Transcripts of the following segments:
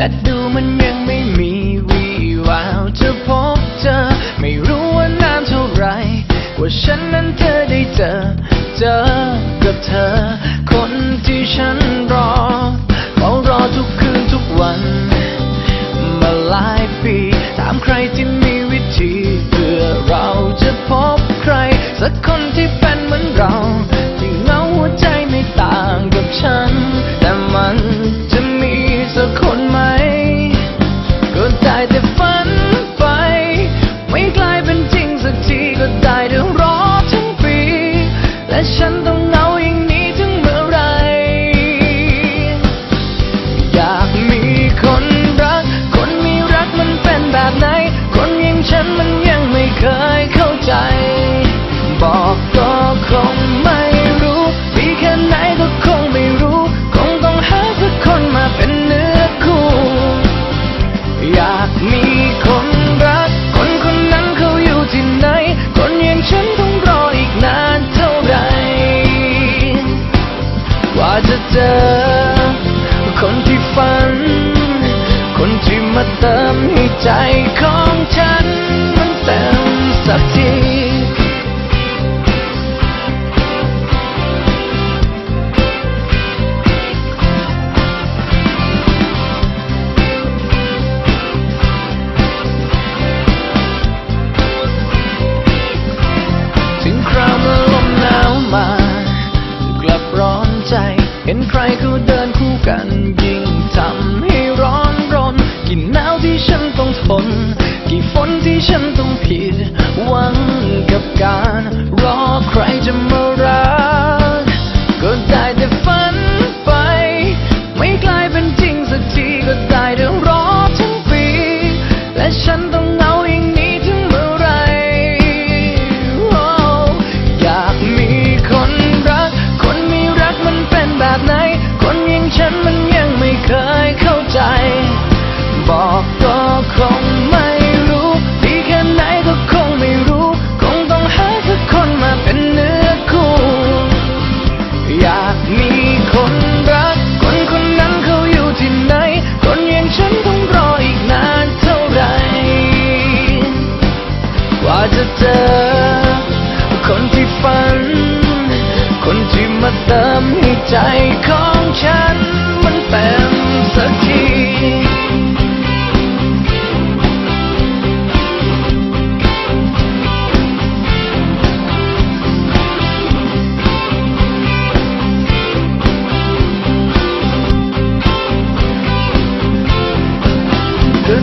และดูมันยังไม่มีวี่แววจะพบเจอ ไม่รู้ว่านานเท่าไรกว่าฉันนั้นเธอได้เจอ เจอกับเธอ คนที่ฉันรอเฝ้ารอทุกคืนทุกวัน มาหลายปี ถามใครที่มีวิธี เพื่อเราจะพบใคร สักคนที่เป็นเหมือนเรา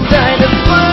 dinosaur.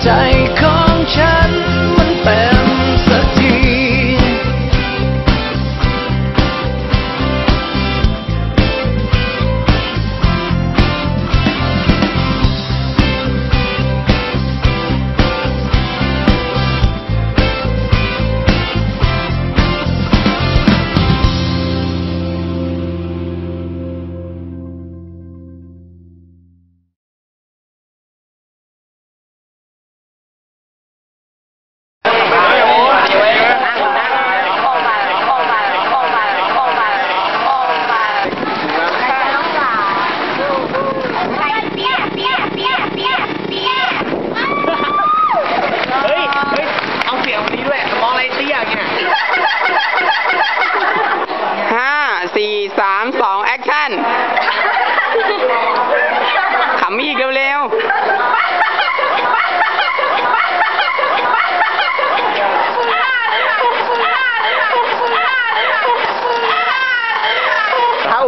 time.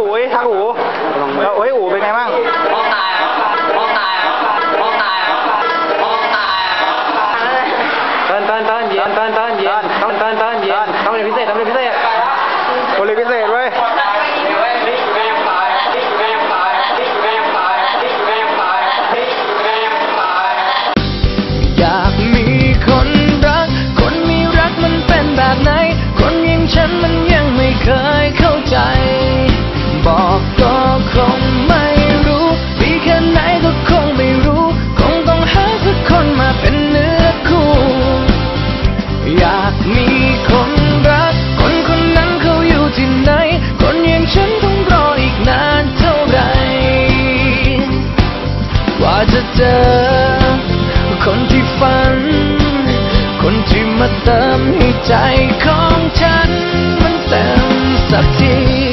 อู๋ทักอู๋แล้วเอ้ยอู๋เป็นไงบ้างเต้นเต้นเต้นเย็นเต้นเต้น จะเจอ คนที่ฝัน คนที่มาเติมให้ใจของฉัน มันเต็มสักที